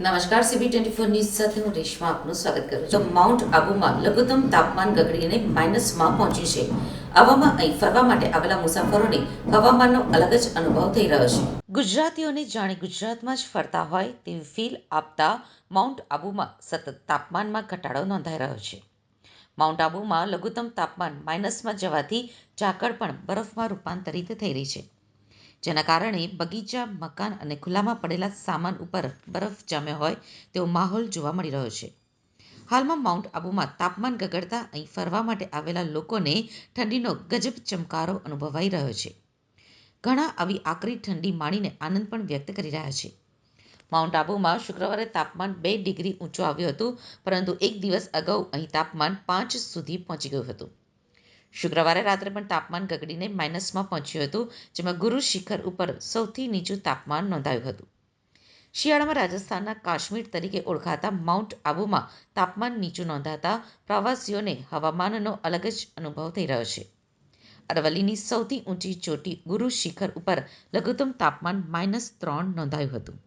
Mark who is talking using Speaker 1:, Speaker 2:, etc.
Speaker 1: નમસ્કાર CB twenty four news સાથે હું રેશમા આપનું સ્વાગત કરું છું. માઉન્ટ આબુમાં લઘુત્તમ તાપમાન ગગડીને માઇનસમાં પહોંચ્યું છે. આવામાં અહીં ફરવા માટે આવેલા મુસાફરોને હવામાનનો અલગ જ અનુભવ થઈ રહ્યો છે. ગુજરાતીઓને જાણે ગુજરાતમાં જ ફરતા હોય તેવી ફીલ આપતા માઉન્ટ આબુમાં સતત તાપમાનમાં ઘટાડો નોંધાઈ રહ્યો છે. માઉન્ટ આબુમાં લઘુત્તમ તાપમાન માઇનસમાં જવાથી ઝાકળ પણ બરફમાં રૂપાંતરિત થઈ રહી છે. જેના કારણે બગીચા, મકાન અને ખુલ્લામાં પડેલા સામાન ઉપર બરફ જામ્યો હોય તેવો માહોલ જોવા મળી રહ્યો છે. હાલમાં માઉન્ટ આબુમાં તાપમાન ગગડતા અહીં ફરવા માટે આવેલા લોકોને ઠંડીનો ગજબ ચમકારો અનુભવાઈ રહ્યો છે. ઘણા આવી આકરી ઠંડી માણીને આનંદ પણ વ્યક્ત કરી રહ્યા છે. માઉન્ટ આબુમાં શુક્રવારે તાપમાન બે ડિગ્રી ઊંચું આવ્યું હતું, પરંતુ એક દિવસ અગાઉ અહીં તાપમાન પાંચ સુધી પહોંચી ગયું હતું. શુક્રવારે રાત્રે પણ તાપમાન ગગડીને માઇનસમાં પહોંચ્યું હતું, જેમાં ગુરુ શિખર ઉપર સૌથી નીચું તાપમાન નોંધાયું હતું. શિયાળામાં રાજસ્થાનના કાશ્મીર તરીકે ઓળખાતા માઉન્ટ આબુમાં તાપમાન નીચું નોંધાતા પ્રવાસીઓને હવામાનનો અલગ જ અનુભવ થઈ રહ્યો છે. અરવલ્લીની સૌથી ઊંચી ચોટી ગુરુ શિખર ઉપર લઘુત્તમ તાપમાન માઇનસ ત્રણ નોંધાયું હતું.